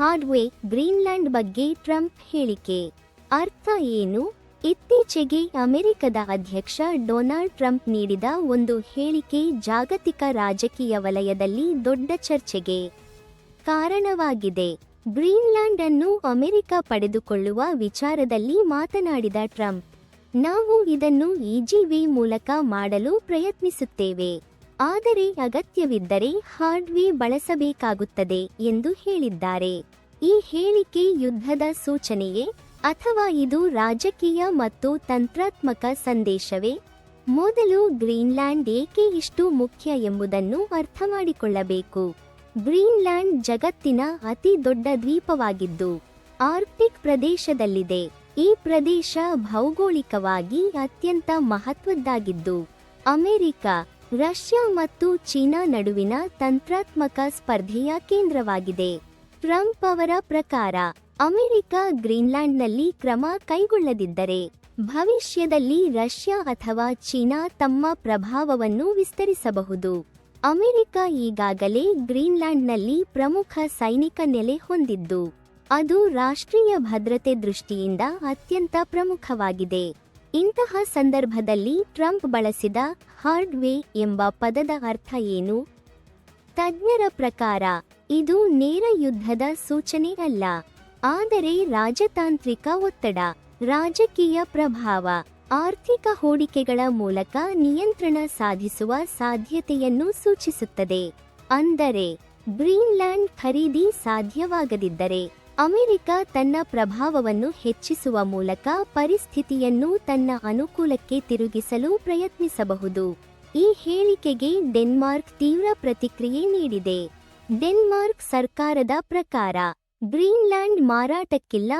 ಹಾರ್ಡ್ವೇ Greenland ಬಗ್ಗೆ Trump ಹೇಳಿಕೆ. ಅರ್ಥ ಏನು? ಇತ್ತೀಚೆಗೆ ಅಮೆರಿಕದ ಅಧ್ಯಕ್ಷ ಡೊನಾಲ್ಡ್ ಟ್ರಂಪ್ ನೀಡಿದ ಒಂದು ಹೇಳಿಕೆ ಜಾಗತಿಕ ರಾಜಕೀಯ ವಲಯದಲ್ಲಿ ದೊಡ್ಡ ಚರ್ಚೆಗೆ ಕಾರಣವಾಗಿದೆ. ಗ್ರೀನ್ಲ್ಯಾಂಡ್ ಅನ್ನು ಅಮೆರಿಕ ಪಡೆದುಕೊಳ್ಳುವ ವಿಚಾರದಲ್ಲಿ ಮಾತನಾಡಿದ ಟ್ರಂಪ್, ನಾವು ಇದನ್ನು ಇಜಿವಿ ಮೂಲಕ ಮಾಡಲು ಪ್ರಯತ್ನಿಸುತ್ತೇವೆ. ಆದರೆ ಅಗತ್ಯವಿದ್ದರೆ ಹಾರ್ಡ್ವೇ ಬಳಸಬೇಕಾಗುತ್ತದೆ ಎಂದು ಹೇಳಿದ್ದಾರೆ. ಈ ಹೇಳಿಕೆ ಯುದ್ಧದ ಸೂಚನೆಯೇ? ಅಥವಾ ಇದು ರಾಜಕೀಯ ಮತ್ತು ತಂತ್ರಾತ್ಮಕ ಸಂದೇಶವೇ? ಮೊದಲು ಗ್ರೀನ್ಲ್ಯಾಂಡ್ ಏಕೆ ಇಷ್ಟು ಮುಖ್ಯ ಎಂಬುದನ್ನು ಅರ್ಥಮಾಡಿಕೊಳ್ಳಬೇಕು. ಗ್ರೀನ್ಲ್ಯಾಂಡ್ ಜಗತ್ತಿನ ಅತಿ ದೊಡ್ಡ ದ್ವೀಪವಾಗಿದ್ದು, ಆರ್ಕ್ಟಿಕ್ ಪ್ರದೇಶದಲ್ಲಿದೆ. ಈ ಪ್ರದೇಶ ಭೌಗೋಳಿಕವಾಗಿ ಅತ್ಯಂತ ಮಹತ್ವದ್ದಾಗಿದ್ದು, ಅಮೆರಿಕ ರಷ್ಯಾ ಮತ್ತು ಚೀನಾ ನಡುವಿನ ತಂತ್ರಾತ್ಮಕ ಸ್ಪರ್ಧೆಯ ಕೇಂದ್ರವಾಗಿದೆ. ಟ್ರಂಪ್ ಅವರ ಪ್ರಕಾರ, ಅಮೆರಿಕ ಗ್ರೀನ್ಲ್ಯಾಂಡ್ನಲ್ಲಿ ಕ್ರಮ ಕೈಗೊಳ್ಳದಿದ್ದರೆ, ಭವಿಷ್ಯದಲ್ಲಿ ರಷ್ಯಾ ಅಥವಾ ಚೀನಾ ತಮ್ಮ ಪ್ರಭಾವವನ್ನು ವಿಸ್ತರಿಸಬಹುದು. ಅಮೆರಿಕ ಈಗಾಗಲೇ ಗ್ರೀನ್ಲ್ಯಾಂಡ್ನಲ್ಲಿ ಪ್ರಮುಖ ಸೈನಿಕ ನೆಲೆ ಹೊಂದಿದ್ದು, ಅದು ರಾಷ್ಟ್ರೀಯ ಭದ್ರತೆ ದೃಷ್ಟಿಯಿಂದ ಅತ್ಯಂತ ಪ್ರಮುಖವಾಗಿದೆ. ಇಂತಹ ಸಂದರ್ಭದಲ್ಲಿ ಟ್ರಂಪ್ ಬಳಸಿದ ಹಾರ್ಡ್ವೇ ಎಂಬ ಪದದ ಅರ್ಥ ಏನು? ತಜ್ಞರ ಪ್ರಕಾರ, ಇದು ನೇರ ಯುದ್ಧದ ಸೂಚನೆ ಅಲ್ಲ, ಆದರೆ ರಾಜತಾಂತ್ರಿಕ ಒತ್ತಡ, ರಾಜಕೀಯ ಪ್ರಭಾವ, ಆರ್ಥಿಕ ಹೂಡಿಕೆಗಳ ಮೂಲಕ ನಿಯಂತ್ರಣ ಸಾಧಿಸುವ ಸಾಧ್ಯತೆಯನ್ನು ಸೂಚಿಸುತ್ತದೆ. ಅಂದರೆ, ಗ್ರೀನ್ಲ್ಯಾಂಡ್ ಖರೀದಿ ಸಾಧ್ಯವಾಗದಿದ್ದರೆ ಅಮೆರಿಕ ತನ್ನ ಪ್ರಭಾವವನ್ನು ಹೆಚ್ಚಿಸುವ ಮೂಲಕ ಪರಿಸ್ಥಿತಿಯನ್ನು ತನ್ನ ಅನುಕೂಲಕ್ಕೆ ತಿರುಗಿಸಲು ಪ್ರಯತ್ನಿಸಬಹುದು. ಈ ಹೇಳಿಕೆಗೆ ಡೆನ್ಮಾರ್ಕ್ ತೀವ್ರ ಪ್ರತಿಕ್ರಿಯೆ ನೀಡಿದೆ. ಡೆನ್ಮಾರ್ಕ್ ಸರ್ಕಾರದ ಪ್ರಕಾರ, ಗ್ರೀನ್ಲ್ಯಾಂಡ್ ಮಾರಾಟಕ್ಕಿಲ್ಲ.